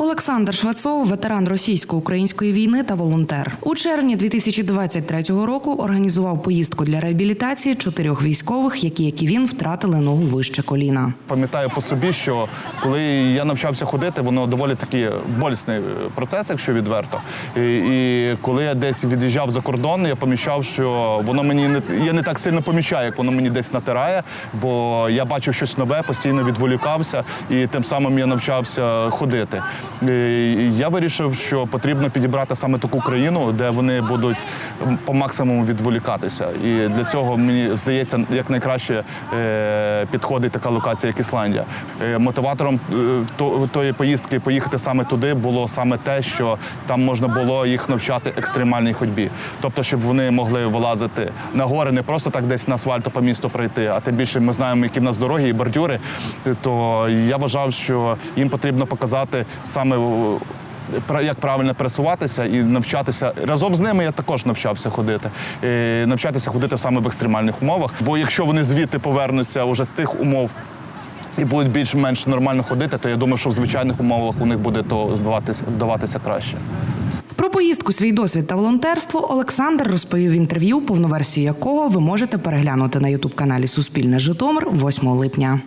Олександр Швецов, ветеран російсько-української війни та волонтер. У червні 2023 року організував поїздку для реабілітації чотирьох військових, які, як і він, втратили ногу вище коліна. Пам'ятаю по собі, що коли я навчався ходити, воно доволі такий болісний е, процес, якщо відверто. І, і коли я десь від'їжджав за кордон, я помічав, що воно мені не я не так сильно помічаю, як воно мені десь натирає, бо я бачив щось нове, постійно відволікався, і тим самим я навчався ходити. І я вирішив, що потрібно підібрати саме таку країну, де вони будуть по максимуму відволікатися. І для цього мені здається, як найкраще е, підходить така локація, як Ісландія. Е, Мотиватором е, тої поїздки поїхати саме туди було саме те, що там можна було їх навчати екстремальній ходьбі. Тобто, щоб вони могли вилазити на гори, не просто так десь на асфальту по місту пройти, а тим більше ми знаємо, які в нас дороги і бордюри. То я вважав, що їм потрібно показати саме. Як правильно пересуватися і навчатися разом з ними я також навчався ходити. Е, навчатися ходити саме в екстремальних умовах. Бо якщо вони звідти повернуться уже з тих умов і будуть більш-менш нормально ходити, то я думаю, що в звичайних умовах у них буде то збиватися, вдаватися краще. Про поїздку, свій досвід та волонтерство Олександр розповів в інтерв'ю, повну версію якого ви можете переглянути на ютуб каналі Суспільне Житомир 8 липня.